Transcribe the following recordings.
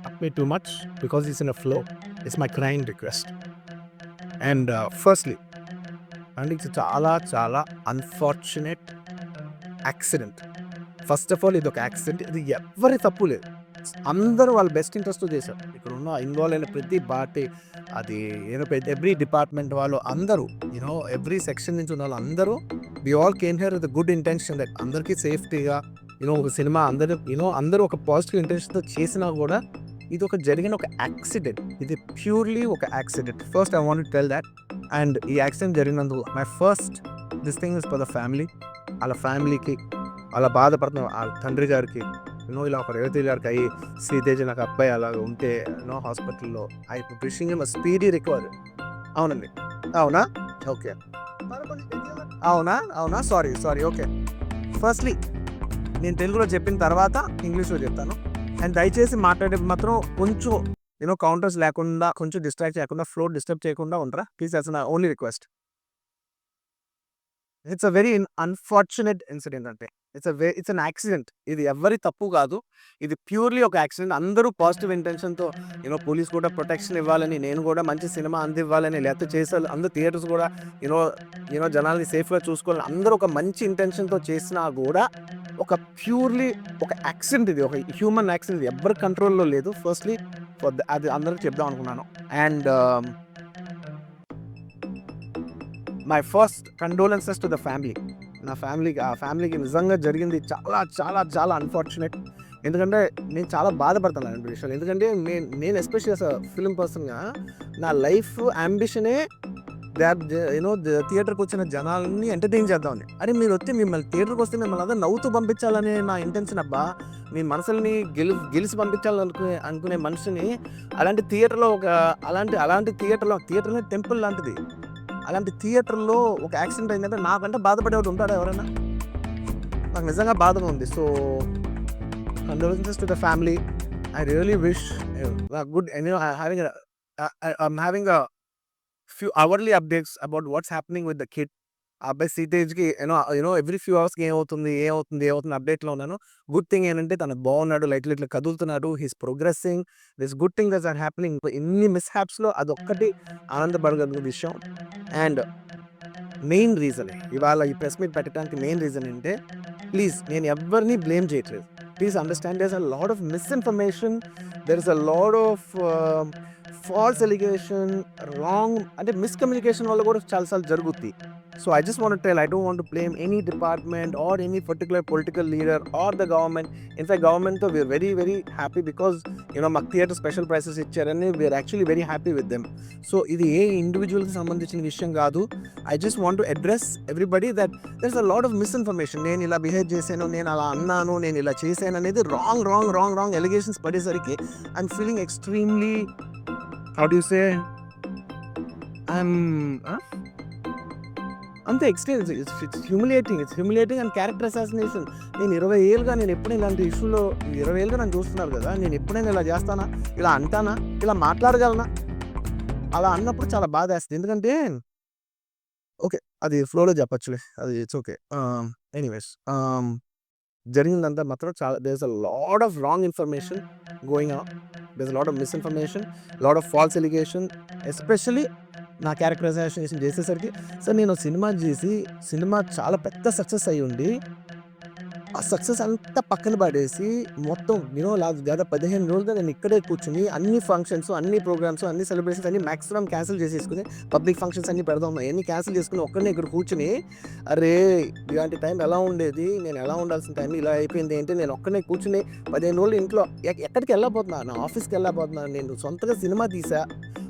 up me too much because it's in a flow. It's my client request. And uh, firstly, and it's చాలా చాలా unfortunate accident first of all ఇది ఒక accident ఇది ఎవరి తప్పు లేదు అందరూ వాళ్ళ బెస్ట్ ఇంట్రెస్ట్ చేశారు ఇక్కడ ఉన్న ఇన్వాల్వ్ అయిన ప్రతి పార్టీ అది ఏదో ఎవ్రీ డిపార్ట్మెంట్ వాళ్ళు అందరూ యూనో ఎవ్రీ సెక్షన్ నుంచి ఉన్న వాళ్ళు అందరూ we all came here with good intention that అందరికీ సేఫ్టీగా యూనో ఒక సినిమా అందరూ యూనో అందరూ ఒక పాజిటివ్ ఇంటెన్షన్తో చేసినా కూడా ఇది ఒక జరిగిన ఒక యాక్సిడెంట్ ఇది ప్యూర్లీ ఒక accident first I want tell that and ఈ accident జరిగినందుకు my first this thing is for the family వాళ్ళ ఫ్యామిలీకి అలా బాధపడుతున్న వాళ్ళ తండ్రి గారికి నో ఇలా ఒక రేవతి గారికి అయ్యి శ్రీతేజ నాకు అబ్బాయి అలా ఉంటే నో హాస్పిటల్లో I wishing him speedy recovery అవునండి. అవునా? ఓకే అవునా? అవునా? సారీ సారీ ఓకే ఫస్ట్లీ నేను తెలుగులో చెప్పిన తర్వాత ఇంగ్లీష్లో చెప్తాను. అండ్ దయచేసి మాట్లాడే మాత్రం కొంచెం నేను కౌంటర్స్ లేకుండా కొంచెం డిస్ట్రాక్ట్ చేయకుండా ఫ్లో డిస్టర్బ్ చేయకుండా ఉంటారా ప్లీజ్ అస్ నా only request it's a very unfortunate incident అంటే. It's a way it's an accident ఇది ఎవరి తప్పు కాదు. ఇది ప్యూర్లీ ఒక యాక్సిడెంట్ అందరూ పాజిటివ్ ఇంటెన్షన్తో యూనో పోలీస్ కూడా ప్రొటెక్షన్ ఇవ్వాలని నేను కూడా మంచి సినిమా అందివ్వాలని లేకపోతే చేసే అందరు థియేటర్స్ కూడా యూనో యూనో జనాల్ని సేఫ్గా చూసుకోవాలని అందరూ ఒక మంచి ఇంటెన్షన్తో చేసినా కూడా ఒక ప్యూర్లీ ఒక యాక్సిడెంట్ ఇది ఒక హ్యూమన్ యాక్సిడెంట్ ఇది. ఎవరి కంట్రోల్లో లేదు. ఫస్ట్లీ అది అందరికి చెప్దాం అనుకున్నాను. And my first condolences to the family నా ఫ్యామిలీకి ఆ ఫ్యామిలీకి నిజంగా జరిగింది చాలా చాలా చాలా అన్ఫార్చునేట్ ఎందుకంటే నేను చాలా బాధపడుతున్నాను అలాంటి విషయాలు. ఎందుకంటే నేను నేను ఎస్పెషల్లీ అసలు ఫిల్మ్ పర్సన్గా నా లైఫ్ అంబిషనే యూనో థియేటర్కి వచ్చిన జనాలని ఎంటర్టైన్ చేద్దామని అరే మీరు వస్తే మిమ్మల్ని థియేటర్కి వస్తే మిమ్మల్ని అందరూ నవ్వుతూ పంపించాలనే నా ఇంటెన్షన్ అబ్బా. మీ మనసుల్ని గెలి గెలిచి పంపించాలనుకునే అనుకునే మనిషిని అలాంటి థియేటర్లో ఒక అలాంటి అలాంటి థియేటర్లో థియేటర్నే టెంపుల్ లాంటిది. అలాంటి థియేటర్లో ఒక యాక్సిడెంట్ అయిందంటే నాకంటే బాధపడేవాడు ఉంటాడా ఎవరైనా? నాకు నిజంగా బాధగా ఉంది. So condolences to the family I really wish good I having I having a few hourly updates about what's happening with the kid ఆ అబ్బాయి సీటేజ్కి you know you know every few అవర్స్కి ఏమవుతుంది ఏమవుతుంది ఏమవుతుంది అప్డేట్లో ఉన్నాను. గుడ్ థింగ్ ఏంటంటే తను బాగున్నాడు లైట్ ఇట్లా కదులుతున్నాడు he's progressing this good thing that's are happening ఇన్ని మిస్ హ్యాప్స్లో అదొక్కటి ఆనందపడగలిగిన విషయం. అండ్ మెయిన్ రీజన్ ఇవాళ ఈ ప్రెస్ మీట్ పెట్టడానికి మెయిన్ రీజన్ ఏంటంటే ప్లీజ్ నేను ఎవరిని బ్లేమ్ చేయట్లేదు. Please understand there's a lot of misinformation there is a lot of false allegation wrong అంటే మిస్కమ్యూనికేషన్ వల్ల కూడా చాలాసార్లు జరుగుద్ది. So I just want tell I don't want blame any department or any particular political leader or the government in fact గవర్నమెంట్తో we're very very happy because you know మాకు theatre special prices ఇచ్చారని we're actually very happy with them so ఇది ఏ ఇండివిజువల్కి సంబంధించిన విషయం కాదు. I just want to address everybody that there a lot of misinformation నేను ఇలా బిహేవ్ చేశాను నేను అలా అన్నాను నేను ఇలా చేశాను అనేది wrong wrong wrong wrong allegations పడేసరికి I'm feeling extremely how do say I'm అంతే experience it's it's humiliating it's humiliating and character assassination నేను ఇరవై ఏళ్ళుగా నేను ఎప్పుడు ఇలాంటి ఇష్యూలో ఇరవై ఏళ్ళుగా నన్ను చూస్తున్నారు కదా నేను ఎప్పుడైనా ఇలా చేస్తానా ఇలా అంటానా ఇలా మాట్లాడగలనా? అలా అన్నప్పుడు చాలా బాధ వేస్తుంది. ఎందుకంటే ఓకే అది ఫ్లోలో చెప్పచ్చులే. అది ఇట్స్ ఓకే ఎనీవేస్ జరిగిందంతా మాత్రం చాలా there's a lot of wrong information going on there's lot of misinformation lot of false allegation especially నా క్యారెక్టరైజేషన్ చేసేసరికి. సార్ నేను సినిమా చేసి సినిమా చాలా పెద్ద సక్సెస్ అయ్యి ఉండి ఆ సక్సెస్ అంతా పక్కన పడేసి మొత్తం నేను లాస్ట్ గత పదిహేను రోజులుగా నేను ఇక్కడే కూర్చుని అన్ని ఫంక్షన్స్ అన్ని ప్రోగ్రామ్స్ అన్ని సెలబ్రేషన్స్ అన్ని మ్యాక్సిమం క్యాన్సిల్ చేసేసుకుని పబ్లిక్ ఫంక్షన్స్ అన్ని పెడదాం అన్ని క్యాన్సిల్ చేసుకుని ఒక్కడిని ఇక్కడ కూర్చుని అరే ఇలాంటి టైం ఎలా ఉండేది? నేను ఎలా ఉండాల్సిన టైం ఇలా అయిపోయింది ఏంటి? నేను ఒక్కనే కూర్చుని పదిహేను రోజులు ఇంట్లో ఎక్కడికి వెళ్ళబోతున్నా నా ఆఫీస్కి వెళ్ళబోతున్నా నేను సొంతగా సినిమా తీసా.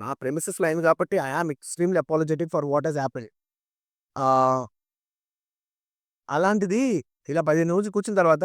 నా ప్రెమిసెస్ లైన్ కాబట్టి I am extremely apologetic for what has Apple అలాంటిది ఇలా పదిహేను రోజులు కూర్చున్న తర్వాత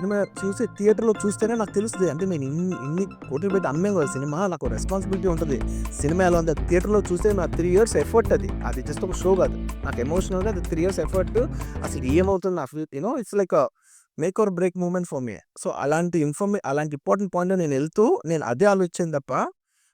సినిమా చూసి థియేటర్లో చూస్తేనే నాకు తెలుస్తుంది. అంటే నేను ఇన్ని ఇన్ని కోట్లు పెట్టి అమ్మే కదా. సినిమా నాకు రెస్పాన్సిబిలిటీ ఉంటుంది. సినిమా ఎలా ఉంది థియేటర్లో చూస్తే నా త్రీ ఇయర్స్ ఎఫర్ట్ అది. అది జస్ట్ ఒక షో కాదు. నాకు ఎమోషనల్గా అది త్రీ ఇయర్స్ ఎఫర్ట్ అసలు ఏమవుతుంది నా you know it's like make or break moment for me so అలాంటి ఇన్ఫర్మే అలాంటి ఇంపార్టెంట్ పాయింట్ నేను వెళ్తూ నేను అదే ఆలోచించింది తప్ప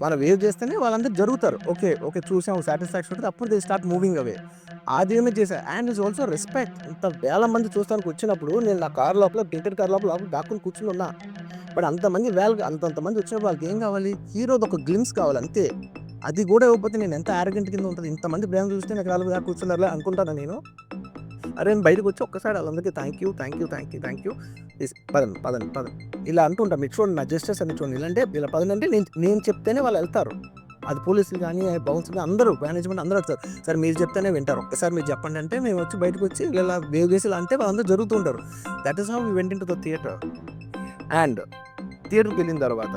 వాళ్ళు వేవ్ చేస్తేనే వాళ్ళందరూ జరుగుతారు. ఓకే ఓకే చూసాము సాటిస్ఫాక్షన్ ఉంటుంది. అప్పుడు దే స్టార్ట్ మూవింగ్ అవే ఆద్యమే చేశా అండ్ ఇస్ ఆల్సో రెస్పెక్ట్ ఇంత వేల మంది చూస్తానికి వచ్చినప్పుడు నేను నా కార్ లోపల టికెట్ కార్ లోపల లోపల దాక్కుని కూర్చుని ఉన్నా. బట్ అంతమంది వేల అంతంతమంది వచ్చినప్పుడు వాళ్ళకి ఏం కావాలి? హీరోది ఒక గ్లిమ్స్ కావాలి అంతే. అది కూడా ఇవ్వకపోతే నేను ఎంత ఆరగంట కింద ఉంటుంది? ఇంతమంది బ్రాండ్ చూస్తే నాకు రాలేదు కూర్చున్నారులే అనుకుంటాను నేను? అరే నేను బయటకు వచ్చి ఒక్కసారి వాళ్ళందరికీ thank you thank you thank you thank you పదండి పదండి పదండి. ఇలా అంటుంటాం మీరు చూడండి నా జస్టిస్ అని చూడండి. ఇలాంటే ఇలా పదండి అంటే నేను నేను చెప్తేనే వాళ్ళు వెళ్తారు. అది పోలీసులు కానీ బౌన్స్ కానీ అందరూ మేనేజ్మెంట్ అందరూ వస్తారు. సార్ మీరు చెప్తేనే వింటారు. ఒక్కసారి మీరు చెప్పండి అంటే మేము వచ్చి బయటకు వచ్చి ఇలా వేవ్ చేసి ఇలా అంటే వాళ్ళందరూ జరుగుతుంటారు that is how we went in to the theatre and థియేటర్కి వెళ్ళిన తర్వాత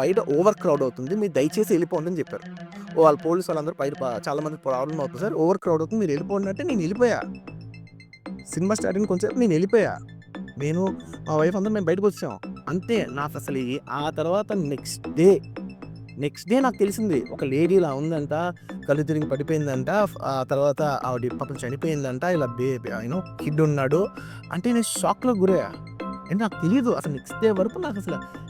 బయట ఓవర్ క్రౌడ్ అవుతుంది. మీరు దయచేసి వెళ్ళిపోండి అని చెప్పారు. ఓ వాళ్ళ పోలీసు వాళ్ళందరూ బయట చాలా మంది ప్రాబ్లం అవుతుంది సార్. ఓవర్ క్రౌడ్ అవుతుంది. మీరు వెళ్ళిపోండి అంటే నేను వెళ్ళిపోయా. సినిమా స్టార్టింగ్ కొంచెం నేను వెళ్ళిపోయా. నేను మా వైఫ్ అందరం మేము బయటకు వచ్చాం. అంతే. నాకు అసలు ఆ తర్వాత నెక్స్ట్ డే నెక్స్ట్ డే నాకు తెలిసింది. ఒక లేడీ ఇలా ఉందంట కళ్ళు తిరిగి పడిపోయిందంట. ఆ తర్వాత ఆవిడ పాపం చనిపోయిందంట. ఇలా బే యూనో కిడ్ ఉన్నాడు. అంటే నేను షాక్లో గురయ్యా. అంటే నాకు తెలియదు అసలు నెక్స్ట్ డే వరకు నాకు అసలు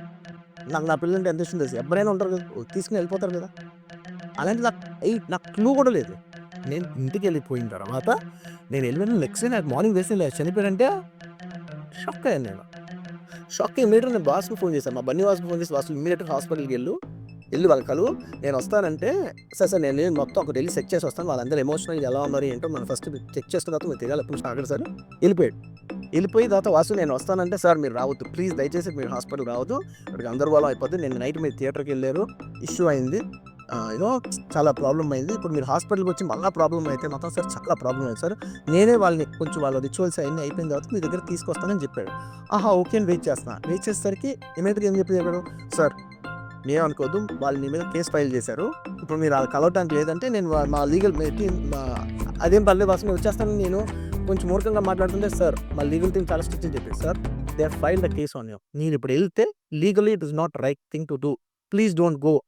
నాకు నా పిల్లలు అంటే ఎంత ఇష్టం తెలుసు? ఎవరైనా ఉంటారు కదా తీసుకుని వెళ్ళిపోతారు కదా. అలాంటి నాకు నాకు క్లూ కూడా లేదు. నేను ఇంటికి వెళ్ళిపోయిన తర్వాత నేను వెళ్ళిపోయిన నెక్స్ట్ నాకు మార్నింగ్ వేసి చనిపోయారంటే షాక్ అయ్యాను నేను. షాక్ ఇమీడియట్ నేను బాస్కి ఫోన్ చేశాను. మా బన్నీ బాస్కి ఫోన్ చేసి బాస్ ఇమీడియట్గా హాస్పిటల్కి వెళ్ళు వెళ్ళి. వాళ్ళ కలువు నేను వస్తానంటే సార్ సార్ నేను మొత్తం ఒక వెళ్ళి చెక్ చేసి వస్తాను. వాళ్ళందరూ ఎమోషనల్ ఎలా ఉన్నారు ఏంటో మనం ఫస్ట్ చెక్ చేస్తున్న తర్వాత మీరు తెలియాలి. ఎప్పుడు అక్కడ సార్? వెళ్ళిపోయాడు. వెళ్ళిపోయి తర్వాత వాసు నేను వస్తానంటే సార్ మీరు రావద్దు ప్లీజ్ దయచేసి మీరు హాస్పిటల్ రావద్దు అక్కడికి గందరగోళం అయిపోద్ది నేను నైట్ మీరు థియేటర్కి వెళ్ళారు ఇష్యూ అయింది ఏదో చాలా ప్రాబ్లం అయింది ఇప్పుడు మీరు హాస్పిటల్కి వచ్చి మళ్ళీ ప్రాబ్లం అయితే మొత్తం సార్ చాలా ప్రాబ్లం అయింది సార్ నేనే వాళ్ళని కొంచెం వాళ్ళ రిచువల్స్ అవన్నీ అయిపోయిన తర్వాత మీ దగ్గర తీసుకొస్తానని చెప్పాడు. ఆహా ఓకే అని వెయిట్ చేస్తాను వెయిట్ చేసేసరికి ఇమీడియట్గా ఏం చెప్పి చెప్పాడు? సార్ నేను అనుకోవద్దు వాళ్ళు నీ మీద కేసు ఫైల్ చేశారు ఇప్పుడు మీరు అది కలవటానికి లేదంటే నేను మా లీగల్ టీమ్ అదేం పర్లేదు వాసు వచ్చేస్తాను నేను కొంచెం మూర్ఖంగా మాట్లాడుతుంటే సార్ మా లీగల్ థింగ్ చాలా స్ట్రిక్ట్ అని చెప్పి sir they file the case on you నేను ఇప్పుడు వెళ్తే legally it is not right thing to do. Please don't go.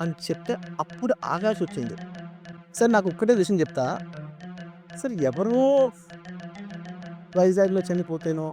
అని చెప్తే అప్పుడు ఆగాల్సి వచ్చింది. సార్ నాకు ఒక్కటే విషయం చెప్తా. సార్ ఎవరో వైజాగ్లో చనిపోతేనో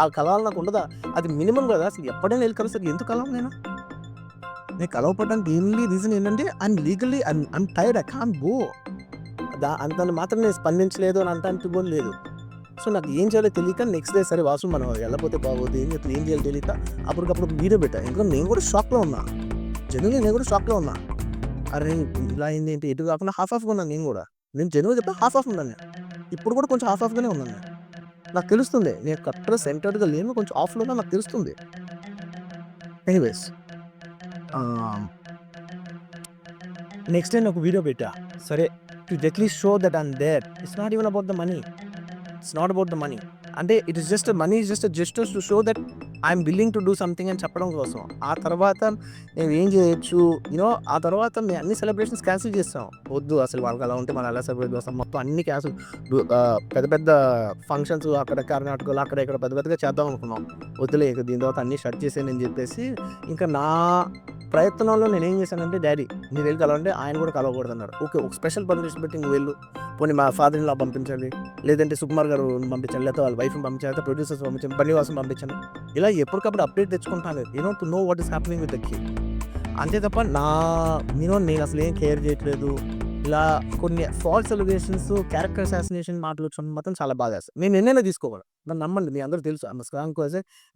ఆ కలవాలి నాకు ఉండదా? అది మినిమం కదా అసలు ఎప్పుడైనా వెళ్ళి కలుస్తారు ఎందుకు కలవాలి నేను? నేను కలవపడడానికి ఓన్లీ రీజన్ ఏంటంటే I'm legally I'm tired I can బో దా అంత మాత్రం నేను స్పందించలేదు అని అంత కూడా లేదు. సో నాకు ఏం చేయాలో తెలియక నెక్స్ట్ డే సరే వాసు మనం వెళ్ళపోతే బాగోదు ఏం చెప్తే ఏం చేయాలో తెలియక అప్పటికప్పుడు వీడియో పెట్టా. ఎందుకంటే నేను కూడా షాక్లో ఉన్నా. జనరల్గా నేను కూడా షాక్లో ఉన్నా. అరే ఇలా అయింది ఏంటి? ఎటు కాకుండా హాఫ్ ఆఫ్గా ఉన్నాను నేను కూడా. నేను జనరల్గా చెప్తే హాఫ్ ఆఫ్ ఉన్నాను ఇప్పుడు కూడా కొంచెం హాఫ్ ఆఫ్గానే ఉన్నాను నేను. నాకు తెలుస్తుంది. నేను కరెక్ట్గా సెంటర్గా లేను. కొంచెం ఆఫ్లో నాకు తెలుస్తుంది. ఎనీవేస్ నెక్స్ట్ టైం ఒక వీడియో పెట్టా. సరే to Jaitley show that and there it's not even about the money it's not about the money అంటే it is just money is just gestures to show that I'm willing to do something అని చెప్పడం కోసం. ఆ తర్వాత మేము ఏం చేయొచ్చు? You know ఆ తర్వాత మేము అన్ని సెలబ్రేషన్స్ క్యాన్సిల్ చేస్తాం. వద్దు అసలు వాళ్ళకి అలా ఉంటే మనం ఎలా సెలబ్రేట్ చేస్తాం? మొత్తం అన్ని క్యాన్సిల్ పెద్ద పెద్ద ఫంక్షన్స్ అక్కడ కర్ణాటకలో అక్కడ ఇక్కడ పెద్ద పెద్దగా చేద్దాం అనుకున్నాం. వద్దులే ఇక దీని తర్వాత అన్ని షట్ చేసేయని చెప్పేసి ఇంకా నా ప్రయత్నంలో నేను ఏం చేశానంటే డాడీ మీరు వెళ్ళి కలవంటే ఆయన కూడా కలవకూడదు అన్నారు ఓకే ఒక స్పెషల్ పర్మిషన్ పెట్టి నువ్వు వెళ్ళు. పోనీ మా ఫాదర్ ఇలా పంపించండి లేదంటే సుకుమార్ గారు పంపించండి లేకపోతే వాళ్ళ వైఫ్ని పంపించాలి లేకపోతే ప్రొడ్యూసర్స్ పంపించండి బన్నీవాసం పంపించండి ఇలా ఎప్పటికప్పుడు అప్డేట్ తెచ్చుకుంటాను you know to know what is happening with the kid అంతే తప్ప నా నేను నేను అసలు ఏం కేర్ చేయట్లేదు. ఇలా కొన్ని ఫాల్స్ ఎలిగేషన్స్ క్యారెక్టర్ అసాసినేషన్ మాటలు వచ్చిన మాత్రం చాలా బాగా చేస్తాను నేను ఎన్నైనా తీసుకోగలను నన్ను నమ్మండి మీ అందరూ తెలుసు. అన్న స్కాంక్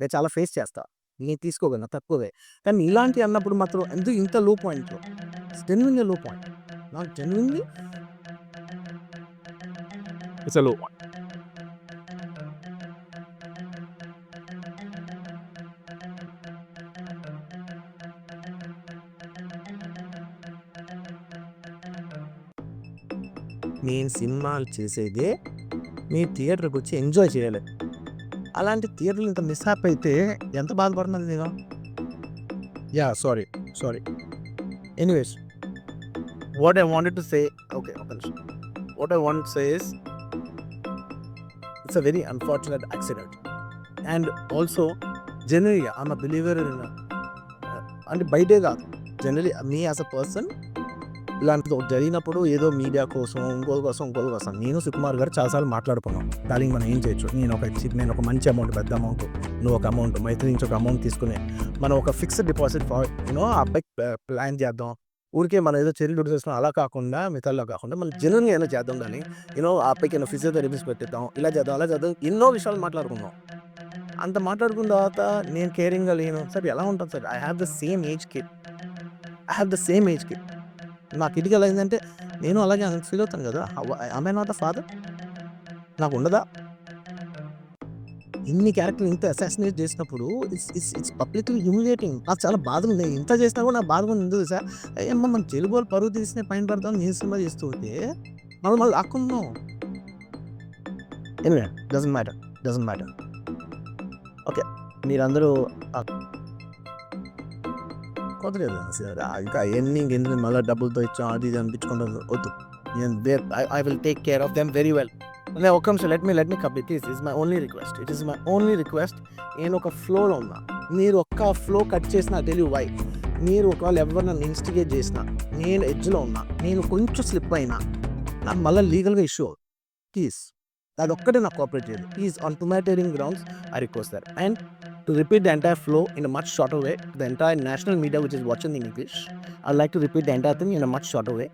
నేను చాలా ఫేస్ చేస్తా. నేను తీసుకోగలను తక్కువే. కానీ ఇలాంటి అన్నప్పుడు మాత్రం ఎందుకు ఇంత లో? పాయింట్ జెన్యున్గా లో పాయింట్ నాకు జెన్యున్లీ ఇట్స్లో పాయింట్ నేను సినిమాలు చేసేదే మీ థియేటర్కి వచ్చి ఎంజాయ్ చేయాలి. అలాంటి థియేటర్లు ఇంత మిస్హాప్ అయితే ఎంత బాధపడుతుంది నేను? Yeah sorry sorry. Anyways. What I wanted to say okay ఒక నిమిషం. What I want say is it's a very unfortunate accident. And also జనరల్గా అ బిలీవర్ అంటే బయటే కాదు. Generally me as a person ఇలాంటిది జరిగినప్పుడు ఏదో మీడియా కోసం ఇంకోటి కోసం ఇంకోటి కోసం. నేను సుకుమార్ గారు చాలాసార్లు మాట్లాడుకున్నాం. దానికి మనం ఏం చేయొచ్చు? నేను ఒక నేను ఒక మంచి అమౌంట్ పెద్ద అమౌంట్ నువ్వు ఒక అమౌంట్ మైత్రి నుంచి ఒక అమౌంట్ తీసుకుని మనం ఒక ఫిక్స్డ్ డిపాజిట్ యూనో ఆ అబ్బాయి ప్లాన్ చేద్దాం. ఊరికే మనం ఏదో చర్యలు చేస్తున్నాం. అలా కాకుండా మిగతాలో కాకుండా మనం జనరల్గా ఏదో చేద్దాం దాన్ని యూనో ఆ అబ్బాయికి ఏదో ఫిజియోథెరపీస్ పెట్టిద్దాం. ఇలా చేద్దాం అలా చేద్దాం. ఎన్నో విషయాలు మాట్లాడుకుందాం అంత మాట్లాడుకున్న తర్వాత నేను కేరింగ్గా లేను. సార్ ఎలా ఉంటుంది sir? I have the same age kid I have the same age kid నాకు ఇది ఎలా ఏంటంటే నేను అలాగే ఫీల్ అవుతాను కదా ఆమె నాట్ ద ఫాదర్ నాకు ఉండదా? ఇన్ని క్యారెక్టర్ ఇంత అసాసినేట్ చేసినప్పుడు it's it's it's public humiliating నాకు చాలా బాధ ఉంది. ఇంత చేసినా కూడా నాకు బాధగా ఉంది. సార్ ఏమన్నా మనం తెలుగు వాళ్ళు పరువు తీసిన పైన పడతాం నేను సినిమా చేస్తూ ఉంటే మనం మళ్ళీ లాక్కున్నాం anyway doesn't matter doesn't matter okay మీరందరూ వదిలేదు ఇంకా ఎన్ని ఎందుకు మళ్ళీ డబ్బులతో ఇచ్చాం అది ఇది అనిపించుకుంటారు వద్దు. నేను I will take care of them very well నేను ఒక్క నిమిషం let me let me cup it is is my only request it is my only request నేను ఒక ఫ్లోలో ఉన్నా. మీరు ఒక్క ఫ్లో కట్ చేసిన తెలియ వై మీరు ఒకవేళ ఎవరు నన్ను ఇన్స్టిగేట్ చేసినా నేను ఎడ్జ్లో ఉన్నా నేను కొంచెం స్లిప్ అయినా నాకు మళ్ళీ లీగల్గా ఇష్యూ ప్లీజ్ అది ఒక్కటే నాకు కోఆపరేట్ చేయాలి please on humanitarian grounds I request there and To repeat the entire flow in a much shorter way, the entire national media which is watching in English, I'd like to repeat the entire thing in a much shorter way.